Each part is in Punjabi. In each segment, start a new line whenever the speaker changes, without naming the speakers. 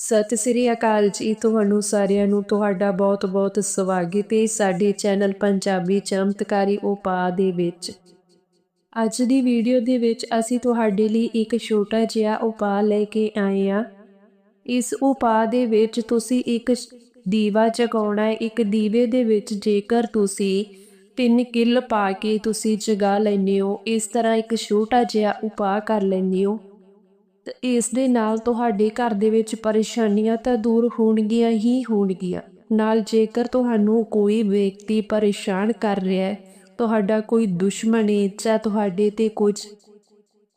ਸਤਿ ਸ੍ਰੀ ਅਕਾਲ ਜੀ ਤੁਹਾਨੂੰ ਸਾਰਿਆਂ ਨੂੰ, ਤੁਹਾਡਾ ਬਹੁਤ-ਬਹੁਤ ਸਵਾਗਤ ਹੈ ਸਾਡੇ ਚੈਨਲ ਪੰਜਾਬੀ ਚਮਤਕਾਰੀ ਉਪਾਅ ਦੇ ਵਿੱਚ। ਅੱਜ ਦੀ ਵੀਡੀਓ ਦੇ ਵਿੱਚ ਅਸੀਂ ਤੁਹਾਡੇ ਲਈ ਇੱਕ ਛੋਟਾ ਜਿਹਾ ਉਪਾਅ ਲੈ ਕੇ ਆਏ ਆ ਇਸ ਉਪਾਅ ਦੇ ਵਿੱਚ ਤੁਸੀਂ ਇੱਕ ਦੀਵਾ ਜਗਾਉਣਾ ਹੈ, ਇੱਕ ਦੀਵੇ ਦੇ ਵਿੱਚ ਜੇਕਰ ਤੁਸੀਂ ਤਿੰਨ ਕਿੱਲ ਪਾ ਕੇ ਤੁਸੀਂ ਜਗਾ ਲੈਂਦੇ ਹੋ, ਇਸ ਤਰ੍ਹਾਂ ਇੱਕ ਛੋਟਾ ਜਿਹਾ ਉਪਾਅ ਕਰ ਲੈਂਦੇ ਹੋ। ਇਸ ਦੇ ਨਾਲ ਤੁਹਾਡੇ ਘਰ ਦੇ ਵਿੱਚ ਪਰੇਸ਼ਾਨੀਆਂ ਤਾਂ ਦੂਰ ਹੋਣਗੀਆਂ ਹੀ ਹੋਣਗੀਆਂ। ਨਾਲ ਜੇਕਰ ਤੁਹਾਨੂੰ ਕੋਈ ਵਿਅਕਤੀ ਪਰੇਸ਼ਾਨ ਕਰ ਰਿਹਾ ਹੈ, ਤੁਹਾਡਾ ਕੋਈ ਦੁਸ਼ਮਣ ਹੈ ਜਾਂ ਤੁਹਾਡੇ ਤੇ ਕੁਝ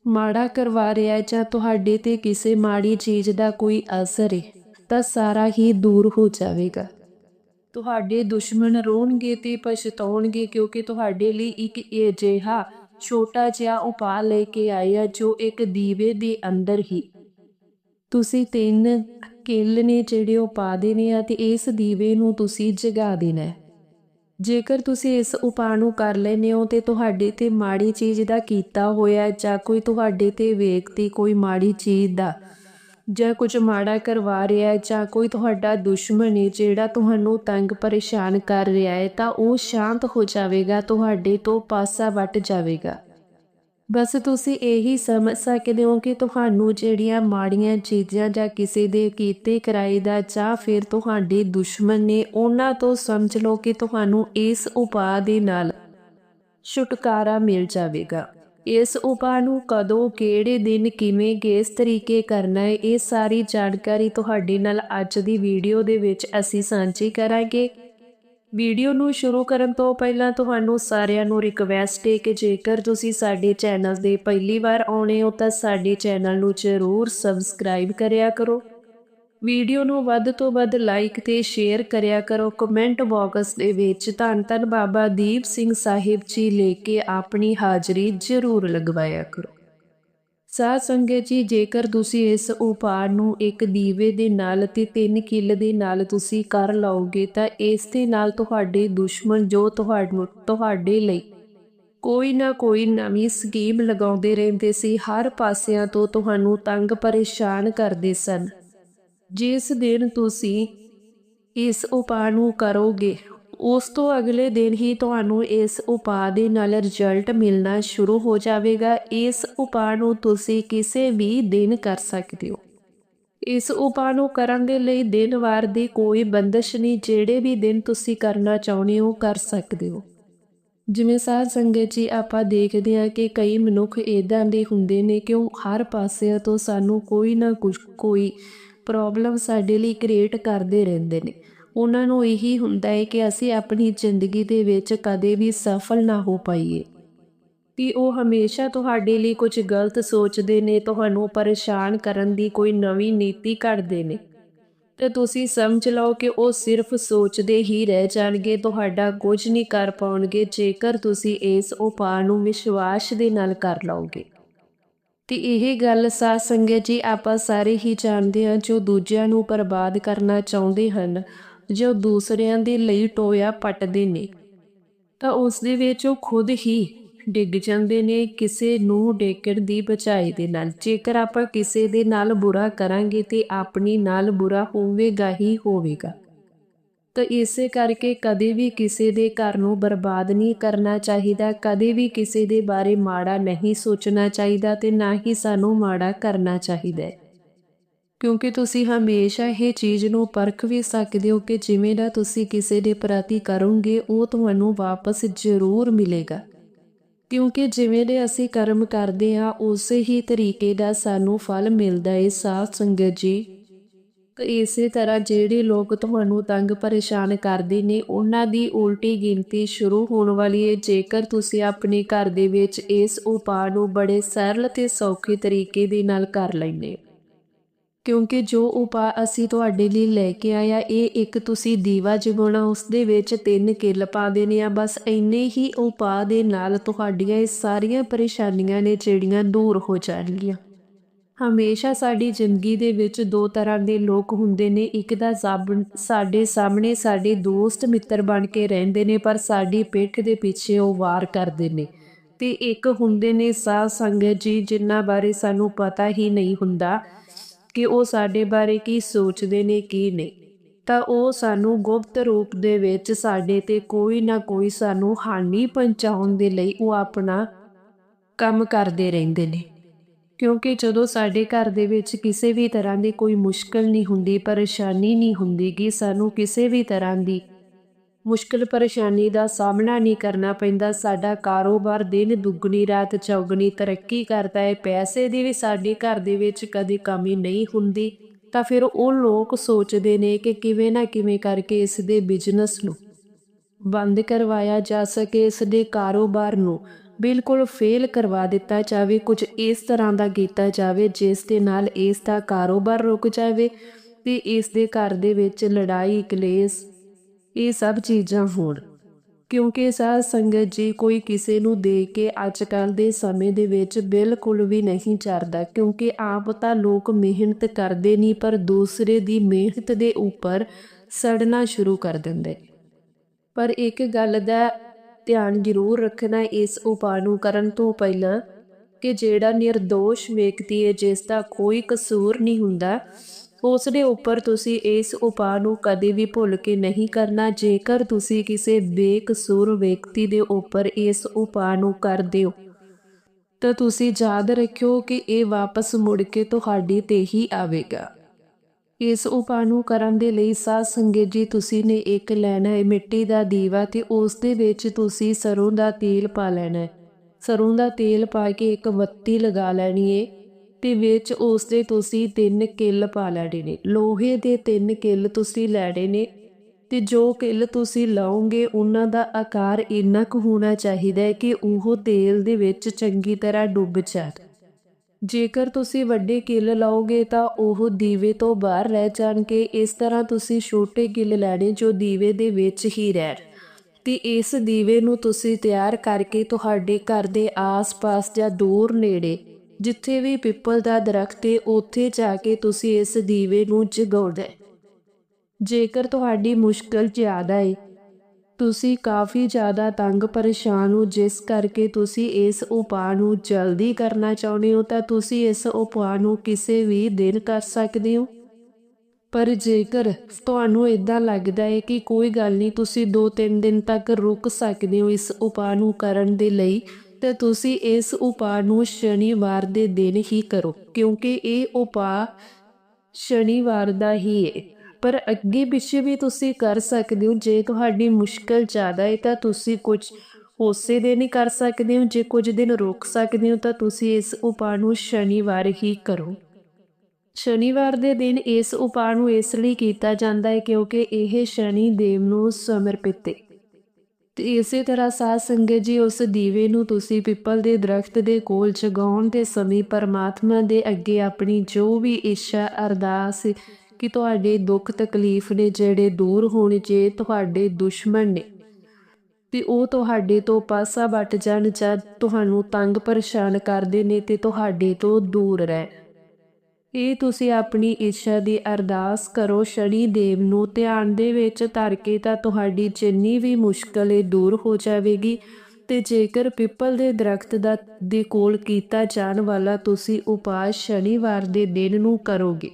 ਮਾੜਾ ਕਰਵਾ ਰਿਹਾ ਹੈ ਜਾਂ ਤੁਹਾਡੇ ਤੇ ਕਿਸੇ ਮਾੜੀ ਚੀਜ਼ ਦਾ ਕੋਈ ਅਸਰ ਹੈ, ਤਾਂ ਸਾਰਾ ਹੀ ਦੂਰ ਹੋ ਜਾਵੇਗਾ। ਤੁਹਾਡੇ ਦੁਸ਼ਮਣ ਰੋਣਗੇ ਤੇ ਪਛਤਾਉਣਗੇ ਕਿਉਂਕਿ ਤੁਹਾਡੇ ਲਈ ਇੱਕ ਅਜਿਹਾ ਛੋਟਾ ਜਿਹਾ ਉਪਾਅ ਲੈ ਕੇ ਆਏ ਆ ਜੋ ਇੱਕ ਦੀਵੇ ਦੇ ਅੰਦਰ ਹੀ। ਤੁਸੀਂ ਤਿੰਨ ਕਿੱਲ ਨੇ ਜਿਹੜੇ ਉਹ ਪਾ ਦੇਣੇ ਆ ਤੇ ਇਸ ਦੀਵੇ ਨੂੰ ਤੁਸੀਂ ਜਗਾ ਦੇਣਾ ਜੇਕਰ ਤੁਸੀਂ ਇਸ ਉਪਾਅ ਨੂੰ ਕਰ ਲੈਨੇ ਹੋ ਤੇ ਤੁਹਾਡੇ ਤੇ ਮਾੜੀ ਚੀਜ਼ ਦਾ ਕੀਤਾ ਹੋਇਆ ਜਾਂ ਕੋਈ ਤੁਹਾਡੇ ਤੇ ਵੇਖਤੀ ਕੋਈ ਮਾੜੀ ਚੀਜ਼ ਦਾ ਜਾਂ ਕੁਝ ਮਾੜਾ ਕਰਵਾ ਰਿਹਾ ਹੈ ਜਾਂ ਕੋਈ ਤੁਹਾਡਾ ਦੁਸ਼ਮਣ ਹੈ ਜਿਹੜਾ ਤੁਹਾਨੂੰ ਤੰਗ ਪਰੇਸ਼ਾਨ ਕਰ ਰਿਹਾ ਹੈ, ਤਾਂ ਉਹ ਸ਼ਾਂਤ ਹੋ ਜਾਵੇਗਾ, ਤੁਹਾਡੇ ਤੋਂ ਪਾਸਾ ਵੱਟ ਜਾਵੇਗਾ। ਬਸ ਤੁਸੀਂ ਇਹੀ ਸਮਝ ਸਕਦੇ ਹੋ ਕਿ ਤੁਹਾਨੂੰ ਜਿਹੜੀਆਂ ਮਾੜੀਆਂ ਚੀਜ਼ਾਂ ਜਾਂ ਕਿਸੇ ਦੇ ਕੀਤੇ ਕਰਾਈ ਦਾ ਜਾਂ ਫਿਰ ਤੁਹਾਡੇ ਦੁਸ਼ਮਣ ਨੇ, ਉਹਨਾਂ ਤੋਂ ਸਮਝ ਲਓ ਕਿ ਤੁਹਾਨੂੰ ਇਸ ਉਪਾਅ ਦੇ ਨਾਲ ਛੁਟਕਾਰਾ ਮਿਲ ਜਾਵੇਗਾ। ਇਸ ਉਪਾਅ ਨੂੰ ਕਦੋਂ, ਕਿਹੜੇ ਦਿਨ, ਕਿਵੇਂ, ਕਿਸ ਤਰੀਕੇ ਕਰਨਾ ਹੈ, ਇਹ ਸਾਰੀ ਜਾਣਕਾਰੀ ਤੁਹਾਡੇ ਨਾਲ ਅੱਜ ਦੀ ਵੀਡੀਓ ਦੇ ਵਿੱਚ ਅਸੀਂ ਸਾਂਝੀ ਕਰਾਂਗੇ। ਵੀਡੀਓ ਨੂੰ ਸ਼ੁਰੂ ਕਰਨ ਤੋਂ ਪਹਿਲਾਂ ਤੁਹਾਨੂੰ ਸਾਰਿਆਂ ਨੂੰ ਰਿਕਵੈਸਟ ਹੈ ਕਿ ਜੇਕਰ ਤੁਸੀਂ ਸਾਡੇ ਚੈਨਲ ਦੇ ਪਹਿਲੀ ਵਾਰ ਆਉਣੇ ਹੋ ਤਾਂ ਸਾਡੇ ਚੈਨਲ ਨੂੰ ਜ਼ਰੂਰ ਸਬਸਕ੍ਰਾਈਬ ਕਰਿਆ ਕਰੋ। ਵੀਡੀਓ ਨੂੰ ਵੱਧ ਤੋਂ ਵੱਧ ਲਾਈਕ ਤੇ ਸ਼ੇਅਰ ਕਰਿਆ ਕਰੋ। ਕਮੈਂਟ ਬਾਕਸ ਦੇ ਵਿੱਚ ਧੰਨ ਧੰਨ ਬਾਬਾ ਦੀਪ ਸਿੰਘ ਸਾਹਿਬ ਜੀ ਲੈ ਕੇ ਆਪਣੀ ਹਾਜ਼ਰੀ ਜ਼ਰੂਰ ਲਗਵਾਇਆ ਕਰੋ। ਸਾਧ ਸੰਗਤ ਜੀ, ਜੇਕਰ ਤੁਸੀਂ ਇਸ ਉਪਾਅ ਨੂੰ ਇੱਕ ਦੀਵੇ ਦੇ ਨਾਲ ਤੇ ਤਿੰਨ ਕਿੱਲ ਦੇ ਨਾਲ ਤੁਸੀਂ ਕਰ ਲਓਗੇ, ਤਾਂ ਇਸ ਦੇ ਨਾਲ ਤੁਹਾਡੇ ਦੁਸ਼ਮਣ ਜੋ ਤੁਹਾਨੂੰ ਤੁਹਾਡੇ ਲਈ ਕੋਈ ਨਾ ਕੋਈ ਨਵੀਂ ਸਕੀਮ ਲਗਾਉਂਦੇ ਰਹਿੰਦੇ ਸੀ, ਹਰ ਪਾਸਿਆਂ ਤੋਂ ਤੁਹਾਨੂੰ ਤੰਗ ਪਰੇਸ਼ਾਨ ਕਰਦੇ ਸਨ। ਜਿਸ ਦਿਨ ਤੁਸੀਂ ਇਸ ਉਪਾਅ ਨੂੰ ਕਰੋਗੇ, ਉਸ ਤੋਂ ਅਗਲੇ ਦਿਨ ਹੀ ਤੁਹਾਨੂੰ ਇਸ ਉਪਾਅ ਦੇ ਨਾਲ ਰਿਜ਼ਲਟ ਮਿਲਣਾ ਸ਼ੁਰੂ ਹੋ ਜਾਵੇਗਾ। ਇਸ ਉਪਾਅ ਨੂੰ ਤੁਸੀਂ ਕਿਸੇ ਵੀ ਦਿਨ ਕਰ ਸਕਦੇ ਹੋ। ਇਸ ਉਪਾਅ ਨੂੰ ਕਰਨ ਦੇ ਲਈ ਦਿਨ ਵਾਰ ਦੀ ਕੋਈ ਬੰਦਸ਼ ਨਹੀਂ, ਜਿਹੜੇ ਵੀ ਦਿਨ ਤੁਸੀਂ ਕਰਨਾ ਚਾਹੁੰਦੇ ਹੋ, ਕਰ ਸਕਦੇ ਹੋ। ਜਿਵੇਂ ਸਾਧ ਸੰਗਤ ਜੀ, ਆਪਾਂ ਦੇਖਦੇ ਹਾਂ ਕਿ ਕਈ ਮਨੁੱਖ ਇਦਾਂ ਦੇ ਹੁੰਦੇ ਨੇ ਕਿ ਉਹ ਹਰ ਪਾਸੇ ਤੋਂ ਸਾਨੂੰ ਕੋਈ ਨਾ ਕੁਝ ਕੋਈ ਪ੍ਰੋਬਲਮ ਸਾਡੇ ਲਈ ਕ੍ਰੀਏਟ ਕਰਦੇ ਰਹਿੰਦੇ ਨੇ। ਉਹਨਾਂ ਨੂੰ ਇਹੀ ਹੁੰਦਾ ਹੈ ਕਿ ਅਸੀਂ ਆਪਣੀ ਜ਼ਿੰਦਗੀ ਦੇ ਵਿੱਚ ਕਦੇ ਵੀ ਸਫਲ ਨਾ ਹੋ ਪਾਈਏ। ਕਿ ਉਹ ਹਮੇਸ਼ਾ ਤੁਹਾਡੇ ਲਈ ਕੁਝ ਗਲਤ ਸੋਚਦੇ ਨੇ, ਤੁਹਾਨੂੰ ਪਰੇਸ਼ਾਨ ਕਰਨ ਦੀ ਕੋਈ ਨਵੀਂ ਨੀਤੀ ਘੜਦੇ ਨੇ। ਤੇ ਤੁਸੀਂ ਸਮਝ ਲਓ ਕਿ ਉਹ ਸਿਰਫ ਸੋਚਦੇ ਹੀ ਰਹਿ ਜਾਣਗੇ, ਤੁਹਾਡਾ ਕੁਝ ਨਹੀਂ ਕਰ ਪਾਉਣਗੇ, ਜੇਕਰ ਤੁਸੀਂ ਇਸ ਉਪਾਅ ਨੂੰ ਵਿਸ਼ਵਾਸ ਦੇ ਨਾਲ ਕਰ ਲਓਗੇ। ਤੇ ਇਹ ਗੱਲ ਸਾਧ ਸੰਗਤ ਜੀ ਆਪਾਂ ਸਾਰੇ ਹੀ ਜਾਣਦੇ ਹਾਂ, ਜੋ ਦੂਜਿਆਂ ਨੂੰ ਬਰਬਾਦ ਕਰਨਾ ਚਾਹੁੰਦੇ ਹਨ, ਜੋ ਦੂਸਰਿਆਂ ਦੇ ਲਈ ਟੋਇਆ ਪੱਟਦੇ ਨੇ। ਤਾਂ ਉਸ ਦੇ ਵਿੱਚ ਉਹ ਖੁਦ ਹੀ ਡਿੱਗ ਜਾਂਦੇ ਨੇ, ਕਿਸੇ ਨੂੰ ਡੇਕਣ ਦੀ ਬਚਾਈ ਦੇ ਨਾਲ। ਜੇਕਰ ਆਪਾਂ ਕਿਸੇ ਦੇ ਨਾਲ ਬੁਰਾ ਕਰਾਂਗੇ ਤੇ ਆਪਣੀ ਨਾਲ ਬੁਰਾ ਹੋਵੇਗਾ ਹੀ ਹੋਵੇਗਾ। ਤਾਂ ਇਸੇ ਕਰਕੇ ਕਦੇ ਵੀ ਕਿਸੇ ਦੇ ਘਰ ਨੂੰ ਬਰਬਾਦ ਨਹੀਂ ਕਰਨਾ ਚਾਹੀਦਾ, ਕਦੇ ਵੀ ਕਿਸੇ ਦੇ ਬਾਰੇ ਮਾੜਾ ਨਹੀਂ ਸੋਚਣਾ ਚਾਹੀਦਾ ਤੇ ਨਾ ਹੀ ਸਾਨੂੰ ਮਾੜਾ ਕਰਨਾ ਚਾਹੀਦਾ ਕਿਉਂਕਿ ਤੁਸੀਂ ਹਮੇਸ਼ਾ ਇਹ ਚੀਜ਼ ਨੂੰ ਪਰਖ ਵੀ ਸਕਦੇ ਹੋ ਕਿ ਜਿਵੇਂ ਦਾ ਤੁਸੀਂ ਕਿਸੇ ਦੇ ਪ੍ਰਤੀ ਕਰੋਗੇ, ਉਹ ਤੁਹਾਨੂੰ ਵਾਪਸ ਜ਼ਰੂਰ ਮਿਲੇਗਾ। ਕਿਉਂਕਿ ਜਿਵੇਂ ਦੇ ਅਸੀਂ ਕਰਮ ਕਰਦੇ ਹਾਂ, ਉਸੇ ਹੀ ਤਰੀਕੇ ਦਾ ਸਾਨੂੰ ਫਲ ਮਿਲਦਾ ਏ ਸਾਧ ਸੰਗਤ ਜੀ ਇਸੇ ਤਰ੍ਹਾਂ ਜਿਹੜੇ ਲੋਕ ਤੁਹਾਨੂੰ ਤੰਗ ਪਰੇਸ਼ਾਨ ਕਰਦੇ ਨੇ, ਉਹਨਾਂ ਦੀ ਉਲਟੀ ਗਿਣਤੀ ਸ਼ੁਰੂ ਹੋਣ ਵਾਲੀ ਹੈ ਜੇਕਰ ਤੁਸੀਂ ਆਪਣੇ ਘਰ ਦੇ ਵਿੱਚ ਇਸ ਉਪਾਅ ਨੂੰ ਬੜੇ ਸਰਲ ਤੇ ਸੌਖੇ ਤਰੀਕੇ ਦੇ ਨਾਲ ਕਰ ਲੈਂਦੇ ਕਿਉਂਕਿ ਜੋ ਉਪਾਅ ਅਸੀਂ ਤੁਹਾਡੇ ਲਈ ਲੈ ਕੇ ਆਇਆ, ਇਹ ਇੱਕ ਤੁਸੀਂ ਦੀਵਾ ਜਗਾਉਣਾ ਉਸ ਦੇ ਵਿੱਚ ਤਿੰਨ ਕਿੱਲ ਪਾ ਦੇਣੇ ਆ। ਬਸ ਇੰਨੇ ਹੀ ਉਪਾਅ ਦੇ ਨਾਲ ਤੁਹਾਡੀਆਂ ਇਹ ਸਾਰੀਆਂ ਪਰੇਸ਼ਾਨੀਆਂ ਨੇ, ਜਿਹੜੀਆਂ ਦੂਰ ਹੋ ਜਾਣਗੀਆਂ। ਹਮੇਸ਼ਾ ਸਾਡੀ ਜ਼ਿੰਦਗੀ ਦੇ ਵਿੱਚ ਦੋ ਤਰ੍ਹਾਂ ਦੇ ਲੋਕ ਹੁੰਦੇ ਨੇ। ਇੱਕ ਦਾ ਸਾਡੇ ਸਾਹਮਣੇ ਸਾਡੇ ਦੋਸਤ ਮਿੱਤਰ ਬਣ ਕੇ ਰਹਿੰਦੇ ਨੇ, ਪਰ ਸਾਡੀ ਪਿੱਠ ਦੇ ਪਿੱਛੇ ਉਹ ਵਾਰ ਕਰਦੇ ਨੇ। ਤੇ ਇੱਕ ਹੁੰਦੇ ਨੇ ਸਾਧ ਸੰਗਤ ਜੀ, ਜਿਨ੍ਹਾਂ ਬਾਰੇ ਸਾਨੂੰ ਪਤਾ ਹੀ ਨਹੀਂ ਹੁੰਦਾ ਕਿ ਉਹ ਸਾਡੇ ਬਾਰੇ ਕੀ ਸੋਚਦੇ ਨੇ, ਕੀ ਨਹੀਂ। ਤਾਂ ਉਹ ਸਾਨੂੰ ਗੁਪਤ ਰੂਪ ਦੇ ਵਿੱਚ ਸਾਡੇ ਤੇ ਕੋਈ ਨਾ ਕੋਈ ਸਾਨੂੰ ਹਾਨੀ ਪਹੁੰਚਾਉਣ ਦੇ ਲਈ ਉਹ ਆਪਣਾ ਕੰਮ ਕਰਦੇ ਰਹਿੰਦੇ ਨੇ। ਕਿਉਂਕਿ ਜਦੋਂ ਸਾਡੇ ਘਰ ਦੇ ਵਿੱਚ ਕਿਸੇ ਵੀ ਤਰ੍ਹਾਂ ਦੀ ਕੋਈ ਮੁਸ਼ਕਲ ਨਹੀਂ ਹੁੰਦੀ, ਪਰੇਸ਼ਾਨੀ ਨਹੀਂ ਹੁੰਦੀ ਕਿ ਸਾਨੂੰ ਕਿਸੇ ਵੀ ਤਰ੍ਹਾਂ ਦੀ ਮੁਸ਼ਕਲ ਪਰੇਸ਼ਾਨੀ ਦਾ ਸਾਹਮਣਾ ਨਹੀਂ ਕਰਨਾ ਪੈਂਦਾ। ਸਾਡਾ ਕਾਰੋਬਾਰ ਦਿਨ ਦੁੱਗਣੀ, ਰਾਤ ਚੌਗਣੀ ਤਰੱਕੀ ਕਰਦਾ ਹੈ ਪੈਸੇ ਦੀ ਵੀ ਸਾਡੇ ਘਰ ਦੇ ਵਿੱਚ ਕਦੀ ਕਮੀ ਨਹੀਂ ਹੁੰਦੀ, ਤਾਂ ਫਿਰ ਉਹ ਲੋਕ ਸੋਚਦੇ ਨੇ ਕਿ ਕਿਵੇਂ ਨਾ ਕਿਵੇਂ ਕਰਕੇ ਇਸ ਦੇ ਬਿਜ਼ਨਸ ਨੂੰ ਬੰਦ ਕਰਵਾਇਆ ਜਾ ਸਕੇ, ਇਸ ਦੇ ਕਾਰੋਬਾਰ ਨੂੰ। ਬਿਲਕੁਲ ਫੇਲ ਕਰਵਾ ਦਿੱਤਾ ਜਾਵੇ, ਕੁਝ ਇਸ ਤਰ੍ਹਾਂ ਦਾ ਕੀਤਾ ਜਾਵੇ, ਜਿਸ ਦੇ ਨਾਲ ਇਸ ਦਾ ਕਾਰੋਬਾਰ ਰੁਕ ਜਾਵੇ ਤੇ ਇਸ ਦੇ ਘਰ ਦੇ ਵਿੱਚ ਲੜਾਈ, ਕਲੇਸ਼, ਇਹ ਸਭ ਚੀਜ਼ਾਂ ਹੋਣ। ਕਿਉਂਕਿ ਸਾਧ ਸੰਗਤ ਜੀ ਕੋਈ ਕਿਸੇ ਨੂੰ ਦੇ ਕੇ ਅੱਜ ਕੱਲ ਦੇ ਸਮੇਂ ਦੇ ਵਿੱਚ ਬਿਲਕੁਲ ਵੀ ਨਹੀਂ ਚਰਦਾ ਕਿਉਂਕਿ ਆਪ ਤਾਂ ਲੋਕ ਮਿਹਨਤ ਕਰਦੇ ਨਹੀਂ ਪਰ ਦੂਸਰੇ ਦੀ ਮਿਹਨਤ ਦੇ ਉੱਪਰ ਸੜਨਾ ਸ਼ੁਰੂ ਕਰ ਦਿੰਦੇ। ਪਰ ਇੱਕ ਗੱਲ ਦਾ ਧਿਆਨ ਜ਼ਰੂਰ ਰੱਖਣਾ ਇਸ ਉਪਾਅ ਨੂੰ ਕਰਨ ਤੋਂ ਪਹਿਲਾਂ ਕਿ ਜਿਹੜਾ નિર્ਦੋਸ਼ ਵਿਅਕਤੀ ਹੈ, ਜਿਸ ਦਾ ਕੋਈ ਕਸੂਰ ਨਹੀਂ ਹੁੰਦਾ ਉਸ ਦੇ ਉੱਪਰ ਤੁਸੀਂ ਇਸ ਉਪਾਅ ਨੂੰ ਕਦੇ ਵੀ ਭੁੱਲ ਕੇ ਨਹੀਂ ਕਰਨਾ। ਜੇਕਰ ਤੁਸੀਂ ਕਿਸੇ ਬੇਕਸੂਰ ਵਿਅਕਤੀ ਦੇ ਉੱਪਰ ਇਸ ਉਪਾਅ ਨੂੰ ਕਰਦੇ ਹੋ ਤਾਂ ਤੁਸੀਂ ਯਾਦ ਰੱਖਿਓ ਕਿ ਇਹ ਵਾਪਸ ਮੁੜ ਕੇ ਤੁਹਾਡੀ ਤੇ ਹੀ ਆਵੇਗਾ। ਇਸ ਉਪਾਅ ਨੂੰ ਕਰਨ ਦੇ ਲਈ ਸਾਧ ਸੰਗਤ ਜੀ, ਤੁਸੀਂ ਨੇ ਇੱਕ ਲੈਣਾ ਹੈ ਮਿੱਟੀ ਦਾ ਦੀਵਾ ਤੇ ਉਸ ਦੇ ਵਿੱਚ ਤੁਸੀਂ ਸਰੋਂ ਦਾ ਤੇਲ ਪਾ ਲੈਣਾ ਹੈ। ਸਰੋਂ ਦਾ ਤੇਲ ਪਾ ਕੇ ਇੱਕ ਬੱਤੀ ਲਗਾ ਲੈਣੀ ਹੈ ਤੇ ਵਿੱਚ ਉਸ ਦੇ ਤੁਸੀਂ ਤਿੰਨ ਕਿੱਲ ਪਾ ਲੈਣੇ ਨੇ। ਲੋਹੇ ਦੇ ਤਿੰਨ ਕਿੱਲ ਤੁਸੀਂ ਲੈਣੇ ਨੇ ਤੇ ਜੋ ਕਿੱਲ ਤੁਸੀਂ ਲਾਓਗੇ, ਉਹਨਾਂ ਦਾ ਆਕਾਰ ਇੰਨਾ ਕੁ ਹੋਣਾ ਚਾਹੀਦਾ ਹੈ ਕਿ ਉਹ ਤੇਲ ਦੇ ਵਿੱਚ ਚੰਗੀ ਤਰ੍ਹਾਂ ਡੁੱਬ ਜਾਵੇ ਜੇਕਰ ਤੁਸੀਂ ਵੱਡੇ ਕਿੱਲ ਲਾਓਗੇ ਤਾਂ ਉਹ ਦੀਵੇ ਤੋਂ ਬਾਹਰ ਰਹਿ ਜਾਣਗੇ। ਇਸ ਤਰ੍ਹਾਂ ਤੁਸੀਂ ਛੋਟੇ ਕਿੱਲ ਲੈਣੇ ਜੋ ਦੀਵੇ ਦੇ ਵਿੱਚ ਹੀ ਰਹਿਣ। ਤੇ ਇਸ ਦੀਵੇ ਨੂੰ ਤੁਸੀਂ ਤਿਆਰ ਕਰਕੇ ਤੁਹਾਡੇ ਘਰ ਦੇ ਆਸ-ਪਾਸ ਜਾਂ ਦੂਰ ਨੇੜੇ, ਜਿੱਥੇ ਵੀ ਪਿੱਪਲ ਦਾ ਦਰਖਤ ਹੈ ਉੱਥੇ ਜਾ ਕੇ ਤੁਸੀਂ ਇਸ ਦੀਵੇ ਨੂੰ ਜਗਾਉਣਾ ਜੇਕਰ ਤੁਹਾਡੀ ਮੁਸ਼ਕਲ ਜ਼ਿਆਦਾ ਹੈ ਤੁਸੀਂ ਕਾਫੀ ਜ਼ਿਆਦਾ ਤੰਗ ਪਰੇਸ਼ਾਨ ਹੋ, ਜਿਸ ਕਰਕੇ ਤੁਸੀਂ ਇਸ ਉਪਾਅ ਨੂੰ ਜਲਦੀ ਕਰਨਾ ਚਾਹੁੰਦੇ ਹੋ, ਤਾਂ ਤੁਸੀਂ ਇਸ ਉਪਾਅ ਨੂੰ ਕਿਸੇ ਵੀ ਦਿਨ ਕਰ ਸਕਦੇ ਹੋ। ਪਰ ਜੇਕਰ ਤੁਹਾਨੂੰ ਇਦਾਂ ਲੱਗਦਾ ਹੈ ਕਿ ਕੋਈ ਗੱਲ ਨਹੀਂ, ਤੁਸੀਂ 2-3 ਦਿਨ ਤੱਕ ਰੁਕ ਸਕਦੇ ਹੋ ਇਸ ਉਪਾਅ ਨੂੰ ਕਰਨ ਦੇ ਲਈ, ਤਾਂ ਤੁਸੀਂ ਇਸ ਉਪਾਅ ਨੂੰ ਸ਼ਨੀਵਾਰ ਦੇ ਦਿਨ ਹੀ ਕਰੋ, ਕਿਉਂਕਿ ਇਹ ਉਪਾਅ ਸ਼ਨੀਵਾਰ ਦਾ ਹੀ ਹੈ। ਪਰ ਅੱਗੇ ਪਿੱਛੇ ਵੀ ਤੁਸੀਂ ਕਰ ਸਕਦੇ ਹੋ। ਜੇ ਤੁਹਾਡੀ ਮੁਸ਼ਕਲ ਜ਼ਿਆਦਾ ਹੈ ਤਾਂ ਤੁਸੀਂ ਕੁਝ ਉਸੇ ਦਿਨ ਹੀ ਕਰ ਸਕਦੇ ਹੋ। ਜੇ ਕੁਝ ਦਿਨ ਰੋਕ ਸਕਦੇ ਹੋ ਤਾਂ ਤੁਸੀਂ ਇਸ ਉਪਾਅ ਨੂੰ ਸ਼ਨੀਵਾਰ ਹੀ ਕਰੋ। ਸ਼ਨੀਵਾਰ ਦੇ ਦਿਨ ਇਸ ਉਪਾਅ ਨੂੰ ਇਸ ਲਈ ਕੀਤਾ ਜਾਂਦਾ ਹੈ ਕਿਉਂਕਿ ਇਹ ਸ਼ਨੀ ਦੇਵ ਨੂੰ ਸਮਰਪਿਤ ਹੈ। ਤੇ ਇਸੇ ਤਰ੍ਹਾਂ ਸਾਧ ਸੰਗਤ ਜੀ, ਉਸ ਦੀਵੇ ਨੂੰ ਤੁਸੀਂ ਪਿੱਪਲ ਦੇ ਦਰਖਤ ਦੇ ਕੋਲ ਜਗਾਉਣ ਦੇ ਸਮੇਂ ਪਰਮਾਤਮਾ ਦੇ ਅੱਗੇ ਆਪਣੀ ਜੋ ਵੀ ਇੱਛਾ, ਅਰਦਾਸ ਕਿ ਤੁਹਾਡੇ ਦੁੱਖ ਤਕਲੀਫ ਨੇ, ਜਿਹੜੇ ਦੂਰ ਹੋਣ ਜੇ ਤੁਹਾਡੇ ਦੁਸ਼ਮਣ ਨੇ। ਤੇ ਉਹ ਤੁਹਾਡੇ ਤੋਂ ਪਾਸਾ ਵੱਟ ਜਾਣ, ਜਾਂ ਤੁਹਾਨੂੰ ਤੰਗ ਪਰੇਸ਼ਾਨ ਕਰਦੇ ਨੇ, ਤੇ ਤੁਹਾਡੇ ਤੋਂ ਦੂਰ ਰਹਿ। ਇਹ ਤੁਸੀਂ ਆਪਣੀ ਇੱਛਾ ਦੀ ਅਰਦਾਸ ਕਰੋ, ਸ਼ਨੀ ਦੇਵ ਨੂੰ ਧਿਆਨ ਦੇ ਵਿੱਚ ਧਰ ਕੇ ਤਾਂ ਤੁਹਾਡੀ ਜਿੰਨੀ ਵੀ ਮੁਸ਼ਕਲ ਹੈ ਦੂਰ ਹੋ ਜਾਵੇਗੀ। ਤੇ ਜੇਕਰ ਪਿੱਪਲ ਦੇ ਦਰਖਤ ਦਾ, ਦੇ ਕੋਲ ਕੀਤਾ ਜਾਣ ਵਾਲਾ ਤੁਸੀਂ ਉਪਾਅ ਸ਼ਨੀਵਾਰ ਦੇ ਦਿਨ ਨੂੰ ਕਰੋਗੇ।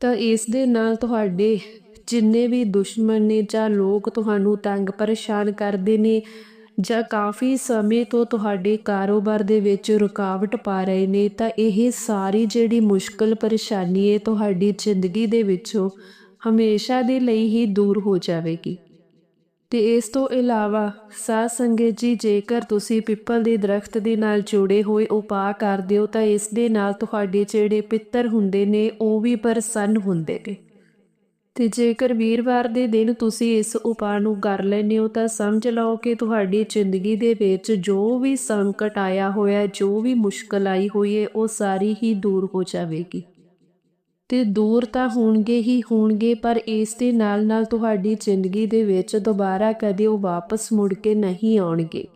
ਤਾਂ ਇਸ ਦੇ ਨਾਲ ਤੁਹਾਡੇ ਜਿੰਨੇ ਵੀ ਦੁਸ਼ਮਣ ਨੇ ਜਾਂ ਲੋਕ ਤੁਹਾਨੂੰ ਤੰਗ ਪਰੇਸ਼ਾਨ ਕਰਦੇ ਨੇ ਜਾਂ ਕਾਫੀ ਸਮੇਂ ਤੋਂ ਤੁਹਾਡੇ ਕਾਰੋਬਾਰ ਦੇ ਵਿੱਚ ਰੁਕਾਵਟ ਪਾ ਰਹੇ ਨੇ, ਤਾਂ ਇਹ ਸਾਰੀ ਜਿਹੜੀ ਮੁਸ਼ਕਲ ਪਰੇਸ਼ਾਨੀ ਹੈ ਤੁਹਾਡੀ ਜ਼ਿੰਦਗੀ ਦੇ ਵਿੱਚੋਂ ਹਮੇਸ਼ਾ ਦੇ ਲਈ ਹੀ ਦੂਰ ਹੋ ਜਾਵੇਗੀ। ਤੇ ਇਸ ਤੋਂ ਇਲਾਵਾ ਸਾਧ ਸੰਗਤ ਜੀ, ਜੇਕਰ ਤੁਸੀਂ ਪਿੱਪਲ ਦੇ ਦਰਖਤ ਦੇ ਨਾਲ ਜੁੜੇ ਹੋਏ ਉਪਾਅ ਕਰਦੇ ਹੋ, ਤਾਂ ਇਸ ਦੇ ਨਾਲ ਤੁਹਾਡੇ ਜਿਹੜੇ ਪਿੱਤਰ ਹੁੰਦੇ ਨੇ, ਉਹ ਵੀ ਪ੍ਰਸੰਨ ਹੁੰਦੇ ਨੇ। ਤੇ ਜੇਕਰ ਵੀਰਵਾਰ ਦੇ ਦਿਨ ਤੁਸੀਂ ਇਸ ਉਪਾਅ ਨੂੰ ਕਰ ਲੈਂਦੇ ਹੋ, ਤਾਂ ਸਮਝ ਲਓ ਕਿ ਤੁਹਾਡੀ ਜ਼ਿੰਦਗੀ ਦੇ ਵਿੱਚ ਜੋ ਵੀ ਸੰਕਟ ਆਇਆ ਹੋਇਆ, ਜੋ ਵੀ ਮੁਸ਼ਕਲ ਆਈ ਹੋਈ ਹੈ, ਉਹ ਸਾਰੀ ਹੀ ਦੂਰ ਹੋ ਜਾਵੇਗੀ। ਤੇ ਦੂਰ ਤਾਂ ਹੋਣਗੇ ਹੀ ਹੋਣਗੇ, ਪਰ ਇਸ ਦੇ ਨਾਲ ਨਾਲ ਤੁਹਾਡੀ ਜ਼ਿੰਦਗੀ ਦੇ ਵਿੱਚ ਦੁਬਾਰਾ ਕਦੇ ਉਹ ਵਾਪਸ ਮੁੜ ਕੇ ਨਹੀਂ ਆਉਣਗੇ।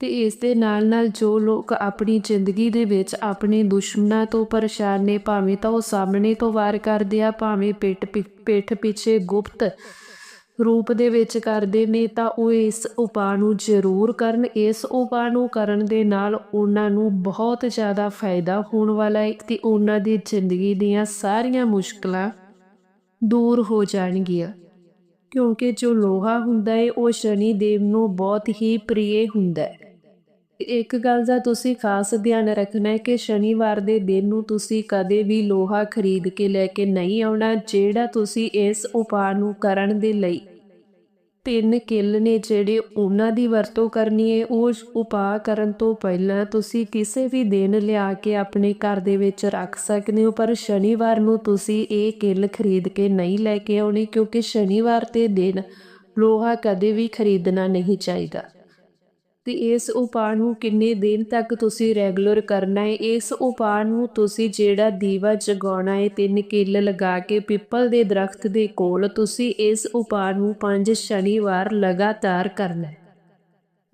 ਤੇ ਇਸ ਦੇ ਨਾਲ ਨਾਲ ਜੋ ਲੋਕ ਆਪਣੀ ਜ਼ਿੰਦਗੀ ਦੇ ਵਿੱਚ ਆਪਣੇ ਦੁਸ਼ਮਣਾਂ ਤੋਂ ਪਰੇਸ਼ਾਨ ਨੇ, ਭਾਵੇਂ ਤਾਂ ਉਹ ਸਾਹਮਣੇ ਤੋਂ ਵਾਰ ਕਰਦੇ ਆ, ਭਾਵੇਂ ਪਿੱਠ ਪਿੱਠ ਪਿੱਛੇ ਗੁਪਤ ਰੂਪ ਦੇ ਵਿੱਚ ਕਰਦੇ ਨੇ ਤਾਂ ਉਹ ਇਸ ਉਪਾਅ ਨੂੰ ਜ਼ਰੂਰ ਕਰਨ। ਇਸ ਉਪਾਅ ਨੂੰ ਕਰਨ ਦੇ ਨਾਲ ਉਹਨਾਂ ਨੂੰ ਬਹੁਤ ਜ਼ਿਆਦਾ ਫਾਇਦਾ ਹੋਣ ਵਾਲਾ ਹੈ ਤੇ ਉਹਨਾਂ ਦੀ ਜ਼ਿੰਦਗੀ ਦੀਆਂ ਸਾਰੀਆਂ ਮੁਸ਼ਕਲਾਂ ਦੂਰ ਹੋ ਜਾਣਗੀਆਂ। ਕਿਉਂਕਿ ਜੋ ਲੋਹਾ ਹੁੰਦਾ ਹੈ, ਉਹ ਸ਼ਨੀ ਦੇਵ ਨੂੰ ਬਹੁਤ ਹੀ ਪ੍ਰਿਯ ਹੁੰਦਾ ਹੈ। ਇੱਕ ਗੱਲ ਦਾ ਤੁਸੀਂ ਖਾਸ ਧਿਆਨ ਰੱਖਣਾ ਹੈ ਕਿ ਸ਼ਨੀਵਾਰ ਦੇ ਦਿਨ ਨੂੰ ਤੁਸੀਂ ਕਦੇ ਵੀ ਲੋਹਾ ਖਰੀਦ ਕੇ ਲੈ ਕੇ ਨਹੀਂ ਆਉਣਾ, ਜਿਹੜਾ ਤੁਸੀਂ ਇਸ ਉਪਾਅ ਨੂੰ ਕਰਨ ਦੇ ਲਈ ਤਿੰਨ ਕਿੱਲ ਨੇ ਜਿਹੜੇ ਉਹਨਾਂ ਦੀ ਵਰਤੋਂ ਕਰਨੀ ਹੈ ਉਹ ਉਪਾਅ ਕਰਨ ਤੋਂ ਪਹਿਲਾਂ ਤੁਸੀਂ ਕਿਸੇ ਵੀ ਦਿਨ ਲਿਆ ਕੇ ਆਪਣੇ ਘਰ ਦੇ ਵਿੱਚ ਰੱਖ ਸਕਦੇ ਹੋ, ਪਰ ਸ਼ਨੀਵਾਰ ਨੂੰ ਤੁਸੀਂ ਇਹ ਕਿੱਲ ਖਰੀਦ ਕੇ ਨਹੀਂ ਲੈ ਕੇ ਆਉਣੀ, ਕਿਉਂਕਿ ਸ਼ਨੀਵਾਰ ਤੇ ਦਿਨ ਲੋਹਾ ਕਦੇ ਵੀ ਖਰੀਦਣਾ ਨਹੀਂ ਚਾਹੀਦਾ। ਤੇ ਇਸ ਉਪਾਅ ਨੂੰ ਕਿੰਨੇ ਦਿਨ ਤੱਕ ਤੁਸੀਂ ਰੈਗੂਲਰ ਕਰਨਾ ਹੈ? ਇਸ ਉਪਾਅ ਨੂੰ ਤੁਸੀਂ ਜਿਹੜਾ ਦੀਵਾ ਜਗਾਉਣਾ ਹੈ ਤਿੰਨ ਕਿੱਲ ਲਗਾ ਕੇ ਪਿੱਪਲ ਦੇ ਦਰਖਤ ਦੇ ਕੋਲ, ਤੁਸੀਂ ਇਸ ਉਪਾਅ ਨੂੰ ਪੰਜ ਸ਼ਨੀਵਾਰ ਲਗਾਤਾਰ ਕਰਨਾ ਹੈ।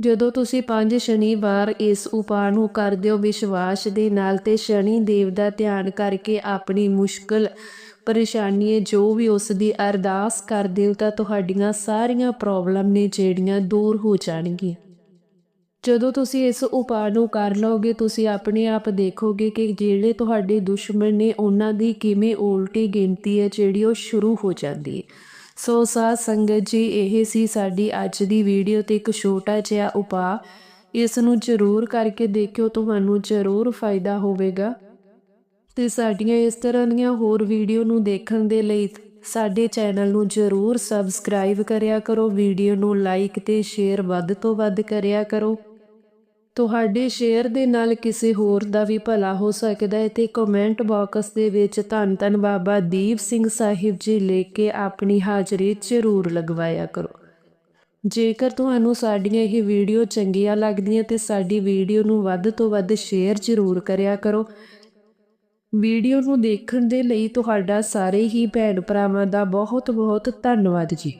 ਜਦੋਂ ਤੁਸੀਂ ਪੰਜ ਸ਼ਨੀਵਾਰ ਇਸ ਉਪਾਅ ਨੂੰ ਕਰਦੇ ਹੋ, ਵਿਸ਼ਵਾਸ ਦੇ ਨਾਲ ਤੇ ਸ਼ਨੀ ਦੇਵ ਦਾ ਧਿਆਨ ਕਰਕੇ ਆਪਣੀ ਮੁਸ਼ਕਲ, ਪਰੇਸ਼ਾਨੀ ਜੋ ਵੀ ਉਸ ਦੀ ਅਰਦਾਸ ਕਰਦੇ ਹੋ, ਤਾਂ ਤੁਹਾਡੀਆਂ ਸਾਰੀਆਂ ਪ੍ਰੋਬਲਮ ਨੇ ਜਿਹੜੀਆਂ ਦੂਰ ਹੋ ਜਾਣਗੀਆਂ। ਜਦੋਂ ਤੁਸੀਂ ਇਸ ਉਪਾਅ ਨੂੰ ਕਰ ਲਓਗੇ, ਤੁਸੀਂ ਆਪਣੇ ਆਪ ਦੇਖੋਗੇ ਕਿ ਜਿਹੜੇ ਤੁਹਾਡੇ ਦੁਸ਼ਮਣ ਨੇ, ਉਹਨਾਂ ਦੀ ਕਿਵੇਂ ਉਲਟੀ ਗਿਣਤੀ ਹੈ, ਜਿਹੜੀ ਉਹ ਸ਼ੁਰੂ ਹੋ ਜਾਂਦੀ ਹੈ। ਸੋ ਸਾਧ ਸੰਗਤ ਜੀ, ਇਹ ਸੀ ਸਾਡੀ ਅੱਜ ਦੀ ਵੀਡੀਓ ਤੇ ਇੱਕ ਛੋਟਾ ਜਿਹਾ ਉਪਾਅ। ਇਸ ਨੂੰ ਜ਼ਰੂਰ ਕਰਕੇ ਦੇਖਿਓ, ਤੁਹਾਨੂੰ ਜ਼ਰੂਰ ਫਾਇਦਾ ਹੋਵੇਗਾ। ਤੇ ਸਾਡੀਆਂ ਇਸ ਤਰ੍ਹਾਂ ਦੀਆਂ ਹੋਰ ਵੀਡੀਓ ਨੂੰ ਦੇਖਣ ਦੇ ਲਈ ਸਾਡੇ ਚੈਨਲ ਨੂੰ ਜ਼ਰੂਰ ਸਬਸਕ੍ਰਾਈਬ ਕਰਿਆ ਕਰੋ, ਵੀਡੀਓ ਨੂੰ ਲਾਈਕ ਤੇ ਸ਼ੇਅਰ ਵੱਧ ਤੋਂ ਵੱਧ ਕਰਿਆ ਕਰੋ। ਤੁਹਾਡੇ ਸ਼ੇਅਰ ਦੇ ਨਾਲ ਕਿਸੇ ਹੋਰ ਦਾ ਵੀ ਭਲਾ ਹੋ ਸਕਦਾ ਹੈ ਤੇ ਕਮੈਂਟ ਬਾਕਸ ਦੇ ਵਿੱਚ ਧੰਨ ਧੰਨ ਬਾਬਾ ਦੀਪ ਸਿੰਘ ਸਾਹਿਬ ਜੀ ਲੈ ਕੇ ਆਪਣੀ ਹਾਜ਼ਰੀ ਜ਼ਰੂਰ ਲਗਵਾਇਆ ਕਰੋ। ਜੇਕਰ ਤੁਹਾਨੂੰ ਸਾਡੀਆਂ ਇਹ ਵੀਡੀਓ ਚੰਗੀਆਂ ਲੱਗਦੀਆਂ ਤੇ ਸਾਡੀ ਵੀਡੀਓ ਨੂੰ ਵੱਧ ਤੋਂ ਵੱਧ ਸ਼ੇਅਰ ਜ਼ਰੂਰ ਕਰਿਆ ਕਰੋ। ਵੀਡੀਓ ਨੂੰ ਦੇਖਣ ਦੇ ਲਈ ਤੁਹਾਡਾ ਸਾਰੇ ਹੀ ਭੈਣ ਭਰਾਵਾਂ ਦਾ ਬਹੁਤ ਬਹੁਤ ਧੰਨਵਾਦ ਜੀ।